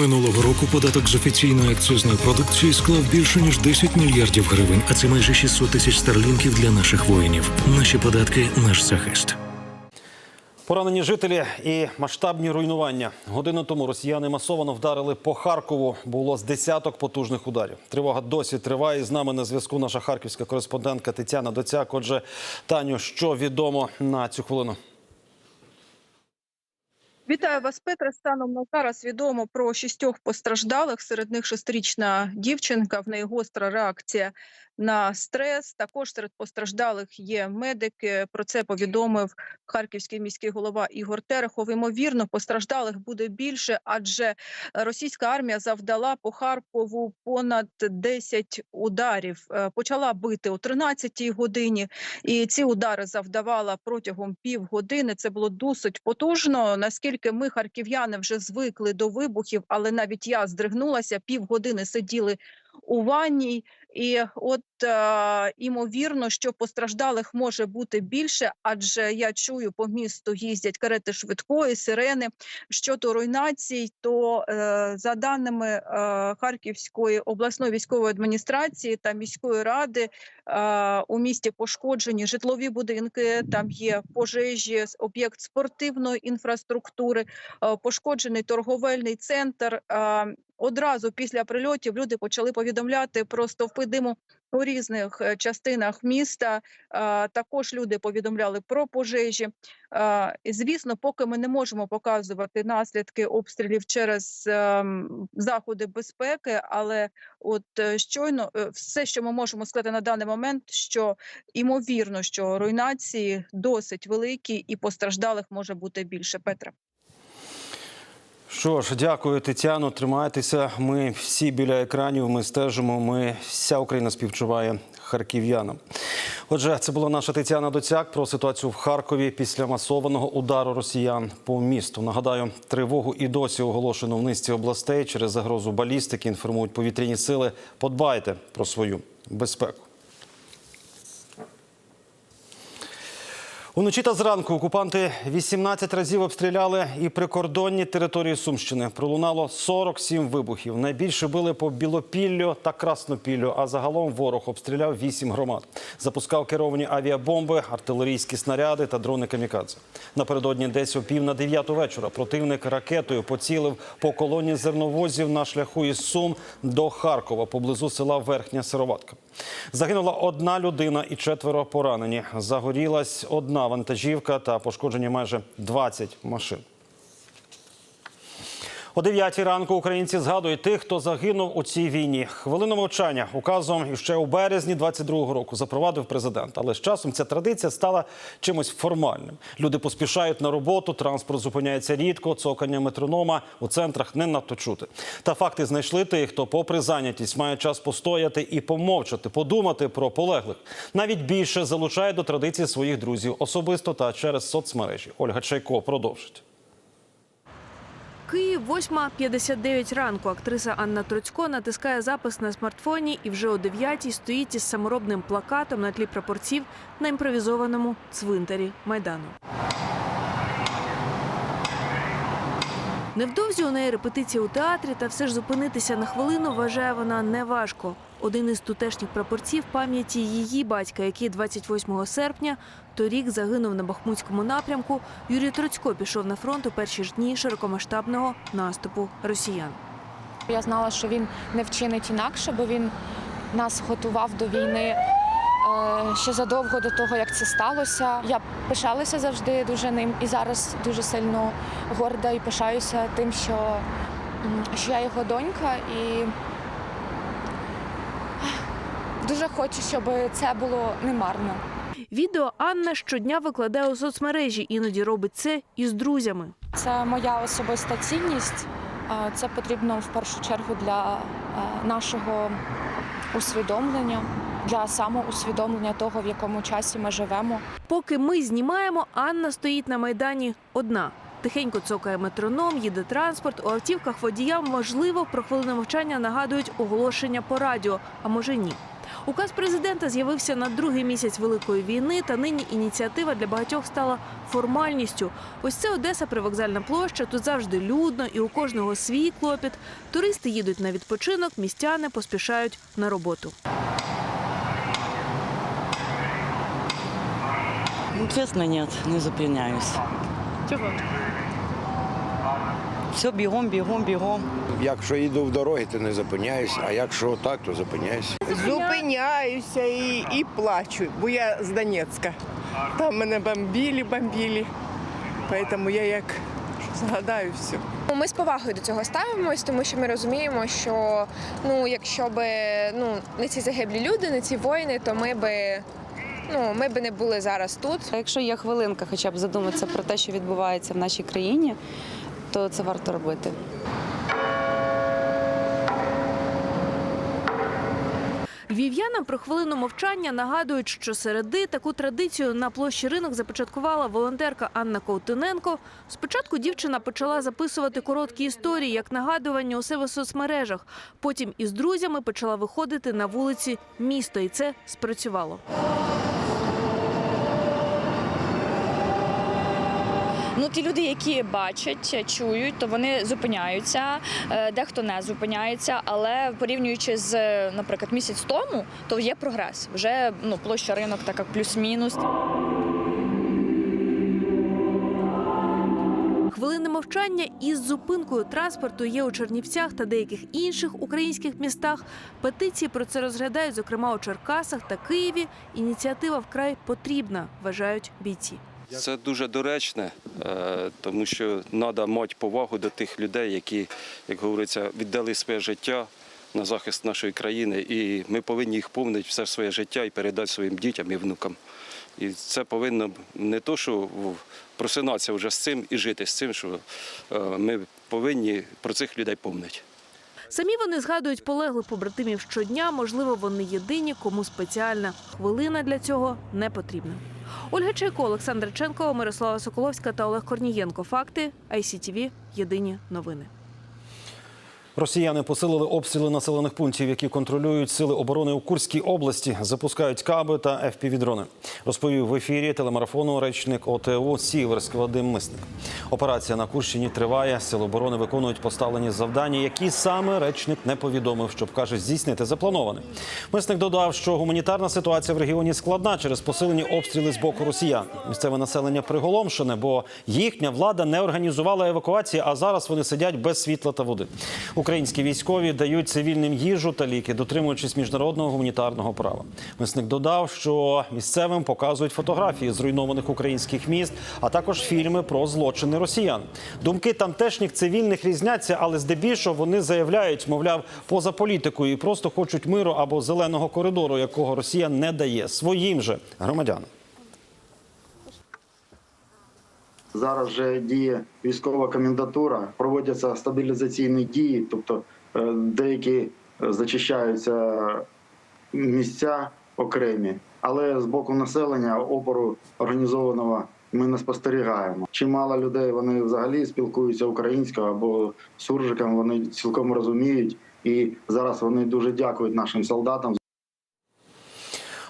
Минулого року податок з офіційної акцизної продукції склав більше ніж 10 мільярдів гривень, а це майже 600 тисяч старлінків для наших воїнів. Наші податки наш захист. Поранені жителі і масштабні руйнування. Годину тому росіяни масово вдарили по Харкову. Було з десяток потужних ударів. Тривога досі триває. З нами на зв'язку наша харківська кореспондентка Тетяна Доцяк. Отже, Таню, що відомо на цю хвилину? Вітаю вас, Петре. Станом на зараз відомо про шістьох постраждалих. Серед них шестирічна дівчинка. В неї гостра реакція на стрес. Також серед постраждалих є медики. Про це повідомив харківський міський голова Ігор Терехов. Ймовірно, постраждалих буде більше, адже російська армія завдала по Харкову понад 10 ударів. Е, Почала бити о 13-й годині, і ці удари завдавала протягом півгодини. Це було досить потужно. Наскільки ми, харків'яни, вже звикли до вибухів, але навіть я здригнулася. Півгодини сиділи у ванній, і от е, імовірно, що постраждалих може бути більше, адже я чую по місту їздять карети швидкої, сирени. Щодо руйнацій, то е, за даними е, Харківської обласної військової адміністрації та міської ради, е, у місті пошкоджені житлові будинки. Там є пожежі, об'єкт спортивної інфраструктури, е, пошкоджений торговельний центр. Е, Одразу після прильотів люди почали повідомляти про стовпи диму у різних е, частинах міста. Також люди повідомляли про пожежі. Звісно, поки ми не можемо показувати наслідки обстрілів через ем, заходи безпеки, але от е, щойно е, все, що ми можемо сказати на даний момент, що імовірно, що руйнації досить великі і постраждалих може бути більше. Петре. Що ж, дякую, Тетяно. Тримайтеся. Ми всі біля екранів. Ми стежимо. Ми вся Україна співчуває харків'янам. Отже, це була наша Тетяна Доцяк про ситуацію в Харкові після масованого удару росіян по місту. Нагадаю, тривогу і досі оголошено в низці областей через загрозу балістики. Інформують повітряні сили. Подбайте про свою безпеку. Уночі та зранку окупанти 18 разів обстріляли і прикордонні території Сумщини. Пролунало 47 вибухів. Найбільше били по Білопіллю та Краснопіллю. А загалом ворог обстріляв 8 громад. Запускав керовані авіабомби, артилерійські снаряди та дрони камікадзе. Напередодні десь о пів на дев'яту вечора противник ракетою поцілив по колоні зерновозів на шляху із Сум до Харкова поблизу села Верхня Сироватка. Загинула одна людина і четверо поранені. Загорілась одна вантажівка та пошкоджені майже 20 машин. О 9 ранку українці згадують тих, хто загинув у цій війні. Хвилину мовчання указом іще у березні 22-го року запровадив президент. Але з часом ця традиція стала чимось формальним. Люди поспішають на роботу, транспорт зупиняється рідко, цокання метронома у центрах не надто чути. Та факти знайшли тих, хто, попри зайнятість, має час постояти і помовчати, подумати про полеглих. Навіть більше залучає до традиції своїх друзів особисто та через соцмережі. Ольга Чайко продовжить. Київ, 8.59 ранку. Актриса Анна Троцько натискає запис на смартфоні і вже о 9 стоїть із саморобним плакатом на тлі прапорців на імпровізованому цвинтарі майдану. Невдовзі у неї репетиція у театрі, та все ж зупинитися на хвилину вважає вона неважко. Один із тутешніх прапорців пам'яті її батька, який 28 серпня торік загинув на Бахмутському напрямку. Юрій Троцько пішов на фронт у перші ж дні широкомасштабного наступу росіян. Я знала, що він не вчинить інакше, бо він нас готував до війни ще задовго до того, як це сталося. Я пишалася завжди дуже ним і зараз дуже сильно горда і пишаюся тим, що, що я його донька, і дуже хочу, щоб це було немарно. Відео Анна щодня викладає у соцмережі, іноді робить це із друзями. Це моя особиста цінність. Е, Це потрібно в першу чергу для е, нашого усвідомлення, для самоусвідомлення того, в якому часі ми живемо. Поки ми знімаємо, Анна стоїть на майдані одна. Тихенько цокає метроном, їде транспорт. У автівках водіям, можливо, про хвилину мовчання нагадують оголошення по радіо, а може ні. Указ президента з'явився на другий місяць великої війни, та нині ініціатива для багатьох стала формальністю. Ось це Одеса, привокзальна площа. Тут завжди людно і у кожного свій клопіт. Туристи їдуть на відпочинок, містяни поспішають на роботу. Ну, честно, нет, не зупиняюсь. Чого? Все бігом, бігом, бігом. Якщо йду в дороги, то не зупиняюсь, а якщо так, то зупиняюсь. Зупиняюся і, і плачу, бо я з Донецька. Там мене бомбили, бомбили. Тому я як згадаю все. Ну, Ми з повагою до цього ставимось, тому що ми розуміємо, що ну, якщо б ну, не ці загиблі люди, не ці воїни, то ми би, ну, ми би не були зараз тут. Якщо є хвилинка, хоча б задуматися про те, що відбувається в нашій країні, то це варто робити. Львів'янам про хвилину мовчання нагадують, що середи таку традицію на площі ринок започаткувала волонтерка Анна Ковтуненко. Спочатку дівчина почала записувати короткі історії як нагадування у себе в соцмережах. Потім із друзями почала виходити на вулиці міста, і це спрацювало. Ну, ті люди, які бачать, чують, то вони зупиняються, е, дехто не зупиняється, але порівнюючи з, наприклад, місяць тому, то є прогрес. Вже ну, площа ринок така плюс-мінус. Хвилини мовчання із зупинкою транспорту є у Чернівцях та деяких інших українських містах. Петиції про це розглядають, зокрема у Черкасах та Києві. Ініціатива вкрай потрібна, вважають бійці. Це дуже доречне, е, тому що треба мати повагу до тих людей, які, як говориться, віддали своє життя на захист нашої країни, і ми повинні їх помнити все своє життя і передати своїм дітям і внукам. І це повинно не то, що просинатися вже з цим і жити з цим, що е, ми повинні про цих людей помнити. Самі вони згадують полеглих побратимів щодня. Можливо, вони єдині, кому спеціальна хвилина для цього не потрібна. Ольга Чайко, Олександр Ченкова, Мирослава Соколовська та Олег Корнієнко. Факти ICTV. Єдині новини. Росіяни посилили обстріли населених пунктів, які контролюють сили оборони у Курській області, запускають каби та FPV-дрони. Розповів в ефірі телемарафону речник ОТУ Сіверськ Вадим Мисник. Операція на Курщині триває. Сили оборони виконують поставлені завдання, які саме речник не повідомив, щоб каже здійснити заплановане. Мисник додав, що гуманітарна ситуація в регіоні складна через посилені обстріли з боку росіян. Місцеве населення приголомшене, бо їхня влада не організувала евакуації, а зараз вони сидять без світла та води. Українські військові дають цивільним їжу та ліки, дотримуючись міжнародного гуманітарного права. Мисник додав, що місцевим показують фотографії зруйнованих українських міст, а також фільми про злочини росіян. Думки тамтешніх цивільних різняться, але здебільшого вони заявляють, мовляв, поза політикою і просто хочуть миру або зеленого коридору, якого Росія не дає своїм же громадянам. Зараз вже діє військова комендатура, проводяться стабілізаційні дії, тобто е, деякі е, зачищаються місця окремі, але з боку населення опору організованого ми не спостерігаємо. Чимало людей вони взагалі спілкуються українською або суржиком, вони цілком розуміють, і зараз вони дуже дякують нашим солдатам.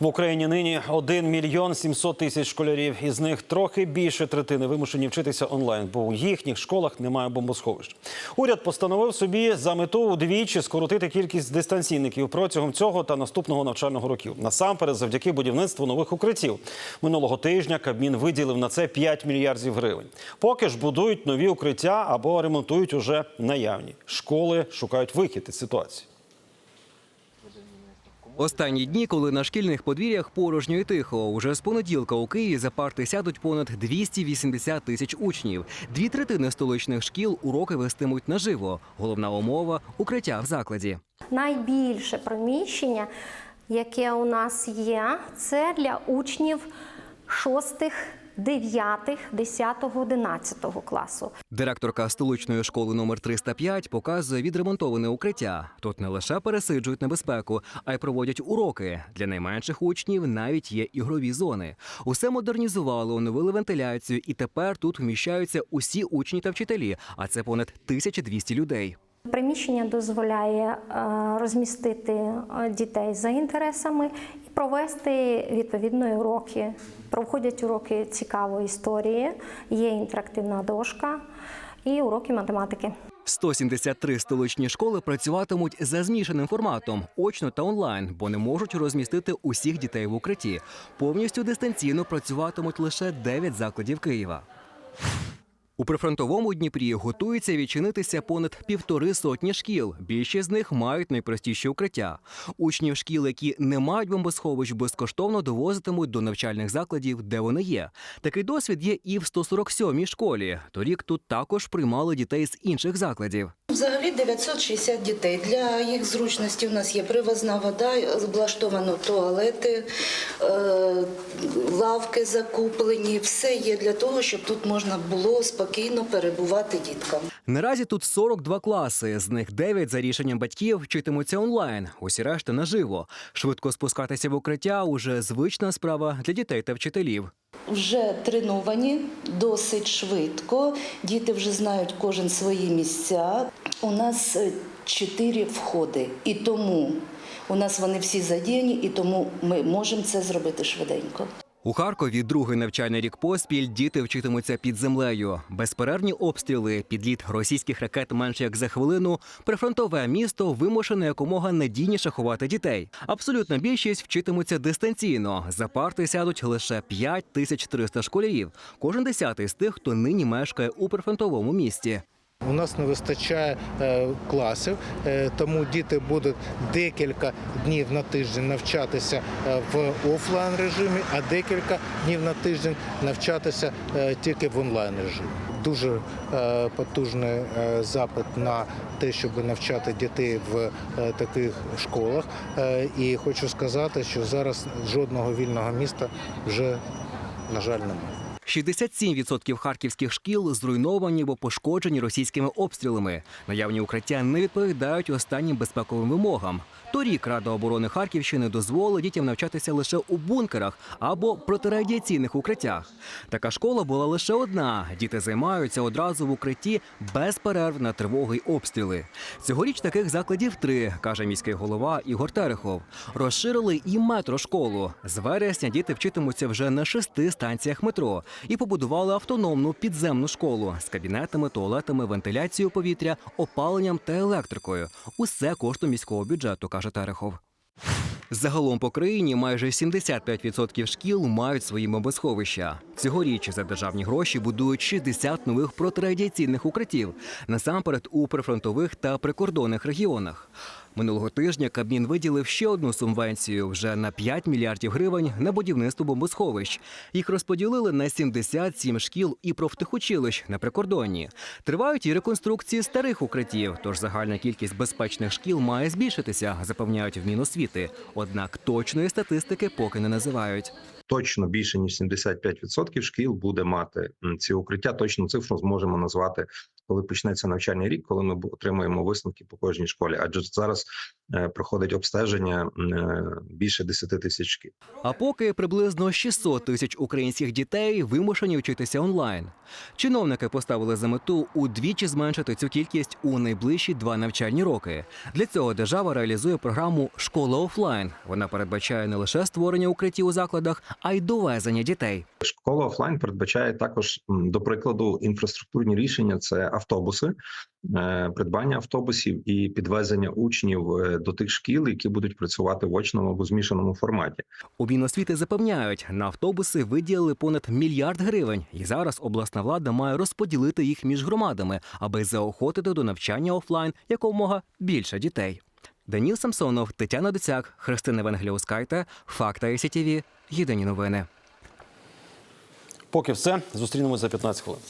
В Україні нині 1 мільйон 700 тисяч школярів. Із них трохи більше третини вимушені вчитися онлайн, бо у їхніх школах немає бомбосховищ. Уряд постановив собі за мету удвічі скоротити кількість дистанційників протягом цього та наступного навчального років. Насамперед, завдяки будівництву нових укриттів. Минулого тижня Кабмін виділив на це 5 мільярдів гривень. Поки ж будують нові укриття або ремонтують уже наявні. Школи шукають вихід із ситуації. Останні дні, коли на шкільних подвір'ях порожньо і тихо, уже з понеділка у Києві за парти сядуть понад 280 тисяч учнів. Дві третини столичних шкіл уроки вестимуть наживо. Головна умова укриття в закладі. Найбільше приміщення, яке у нас є, це для учнів шостих, дев'ятих, десятого, одинадцятого класу. Директорка столичної школи номер 305 показує відремонтоване укриття. Тут не лише пересиджують небезпеку, а й проводять уроки. Для найменших учнів навіть є ігрові зони. Усе модернізували, оновили вентиляцію, і тепер тут вміщаються усі учні та вчителі. А це понад 1200 людей. Приміщення дозволяє е, розмістити е, дітей за інтересами провести відповідні уроки. Проходять уроки цікавої історії, є інтерактивна дошка і уроки математики. 173 столичні школи працюватимуть за змішаним форматом очно та онлайн, бо не можуть розмістити усіх дітей в укритті. Повністю дистанційно працюватимуть лише 9 закладів Києва. У прифронтовому Дніпрі готується відчинитися понад півтори сотні шкіл. Більшість з них мають найпростіші укриття. Учнів шкіл, які не мають бомбосховищ, безкоштовно довозитимуть до навчальних закладів, де вони є. Такий досвід є і в 147-й школі. Торік тут також приймали дітей з інших закладів. Взагалі 960 дітей. Для їх зручності у нас є привозна вода, облаштовано туалети, е, лавки закуплені. Все є для того, щоб тут можна було спокійно перебувати діткам. Наразі тут 42 класи, з них 9 за рішенням батьків вчитимуться онлайн, усі решта наживо. Швидко спускатися в укриття уже звична справа для дітей та вчителів. Вже треновані досить швидко. Діти вже знають кожен свої місця. У нас е, чотири входи, і тому у нас вони всі задіяні, і тому ми можемо це зробити швиденько. У Харкові другий навчальний рік поспіль діти вчитимуться під землею. Безперервні обстріли, підліт російських ракет менше як за хвилину. Прифронтове місто вимушене якомога надійніше ховати дітей. Абсолютна більшість вчитимуться дистанційно. За парти сядуть лише 5300 школярів. Кожен десятий з тих, хто нині мешкає у прифронтовому місті. У нас не вистачає е, класів, е, тому діти будуть декілька днів на тиждень навчатися е, в офлайн режимі, а декілька днів на тиждень навчатися тільки в онлайн режимі. Дуже потужний запит на те, щоб навчати дітей в таких школах. І хочу сказати, що зараз жодного вільного міста вже, на жаль, немає. 67% харківських шкіл зруйновані або пошкоджені російськими обстрілами. Наявні укриття не відповідають останнім безпековим вимогам. Торік Рада оборони Харківщини дозволила дітям навчатися лише у бункерах або протирадіаційних укриттях. Така школа була лише одна. Діти займаються одразу в укритті без перерв на тривоги й обстріли. Цьогоріч таких закладів три, каже міський голова Ігор Терехов. Розширили і метрошколу. З вересня діти вчитимуться вже на шести станціях метро і побудували автономну підземну школу з кабінетами, туалетами, вентиляцією повітря, опаленням та електрикою. Усе коштом міського бюджету, каже Терехов. Загалом по країні майже 75% шкіл мають свої бомбосховища. Цьогоріч за державні гроші будують 60 нових протирадіаційних укриттів, насамперед у прифронтових та прикордонних регіонах. Минулого тижня Кабмін виділив ще одну субвенцію вже на 5 мільярдів гривень на будівництво бомбосховищ. Їх розподілили на 77 шкіл і профтехучилищ на прикордонні. Тривають і реконструкції старих укриттів, тож загальна кількість безпечних шкіл має збільшитися, запевняють в Міносвіти. Однак точної статистики поки не називають. точно більше ніж 75% шкіл буде мати ці укриття. Точну цифру зможемо назвати, коли почнеться навчальний рік, коли ми отримаємо висновки по кожній школі. Адже зараз е, проходить обстеження е, більше 10 тисяч шкіл. А поки приблизно 600 тисяч українських дітей вимушені вчитися онлайн. Чиновники поставили за мету удвічі зменшити цю кількість у найближчі два навчальні роки. Для цього держава реалізує програму Школа офлайн. Вона передбачає не лише створення укриттів у закладах, а й довезення дітей. Школа офлайн передбачає також, до прикладу, інфраструктурні рішення: це автобуси, е, придбання автобусів і підвезення учнів е, до тих шкіл, які будуть працювати в очному або змішаному форматі. У Міносвіти запевняють, на автобуси виділили понад мільярд гривень, і зараз обласна влада має розподілити їх між громадами, аби заохотити до навчання офлайн якомога більше дітей. Даніл Самсонов, Тетяна Доцяк, Христина Венгеліускайте, Факта СІТІВІ. Єдині новини. Поки все. Зустрінемось за 15 хвилин.